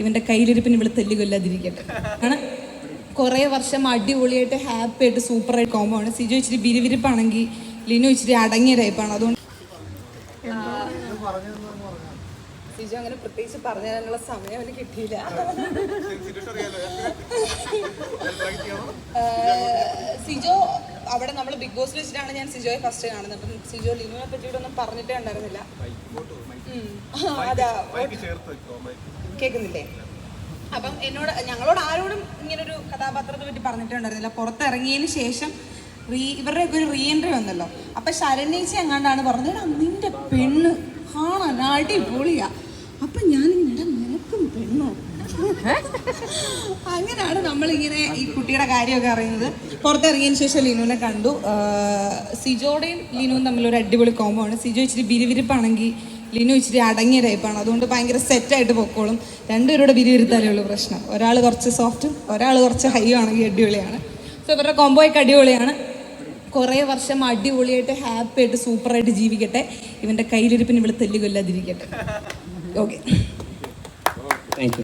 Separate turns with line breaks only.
ഇവന്റെ കയ്യിലിരിപ്പിന് ഇവിടെ തെല്ലുകൊല്ലാതിരിക്കട്ടെ. ആണ്? കുറേ വർഷം അടിപൊളിയായിട്ട് ഹാപ്പി ആയിട്ട് സൂപ്പറായിട്ട് കോമ്പോ ആണ്. സിജു ഇച്ചിരി വിരിവിരിപ്പാണെങ്കിൽ ലിനു ഇച്ചിരി അടങ്ങിയ ടൈപ്പാണ് അതുകൊണ്ട് സിജോ അങ്ങനെ പ്രത്യേകിച്ച് പറഞ്ഞു തരാനുള്ള സമയം അവന് കിട്ടിയില്ല. സിജോ അവിടെ നമ്മൾ ബിഗ് ബോസ് വെച്ചിട്ടാണ് ഞാൻ സിജോയെ ഫസ്റ്റ് കാണുന്നത്. അപ്പം സിജോ ലിനുവിനെ പറ്റിയിട്ടൊന്നും പറഞ്ഞിട്ടേ ഉണ്ടായിരുന്നില്ല. അതാ കേൾക്കുന്നില്ലേ? അപ്പം എന്നോട് ഞങ്ങളോട് ആരോടും ഇങ്ങനൊരു കഥാപാത്രത്തെ പറ്റി പറഞ്ഞിട്ടുണ്ടായിരുന്നില്ല. പുറത്തിറങ്ങിയതിന് ശേഷം റീ ഇവരുടെ ഒക്കെ ഒരു റീ എൻട്രി വന്നല്ലോ. അപ്പം ശരണ്യേച്ചി എങ്ങാണ്ടാണ് പറഞ്ഞത്? "എടാ, നിന്റെ പെണ്ണ് കാണാൻ അടിപൊളിയാ. അപ്പം ഞാൻ ഇങ്ങനെ നിനക്കും പെണ്ണോ? അങ്ങനെയാണ് നമ്മളിങ്ങനെ ഈ കുട്ടിയുടെ കാര്യമൊക്കെ അറിയുന്നത്. പുറത്തിറങ്ങിയതിന് ശേഷം ലിനുവിനെ കണ്ടു. സിജോടെയും ലിനുവും തമ്മിൽ ഒരു അടിപൊളി കോമ്പോ ആണ്. സിജോ ഇച്ചിരി വിരിവിരിപ്പാണെങ്കിൽ ലിനു ഇച്ചിരി അടങ്ങിയ ടൈപ്പാണ് അതുകൊണ്ട് ഭയങ്കര സെറ്റായിട്ട് പൊക്കോളും. രണ്ടുപേരുടെ വിരിയിരുത്താലേ ഉള്ളൂ പ്രശ്നം. ഒരാൾ കുറച്ച് സോഫ്റ്റും ഒരാൾ കുറച്ച് ഹൈ ആണെങ്കിൽ അടിപൊളിയാണ്. സോ ഇവരുടെ കോമ്പോയൊക്കെ അടിപൊളിയാണ്. കുറേ വർഷം അടിപൊളിയായിട്ട് ഹാപ്പി ആയിട്ട് സൂപ്പറായിട്ട് ജീവിക്കട്ടെ. ഇവന്റെ കയ്യിലിരിപ്പിന് ഇവിടെ തെല്ലുകൊല്ലാതിരിക്കട്ടെ. Okay
thank you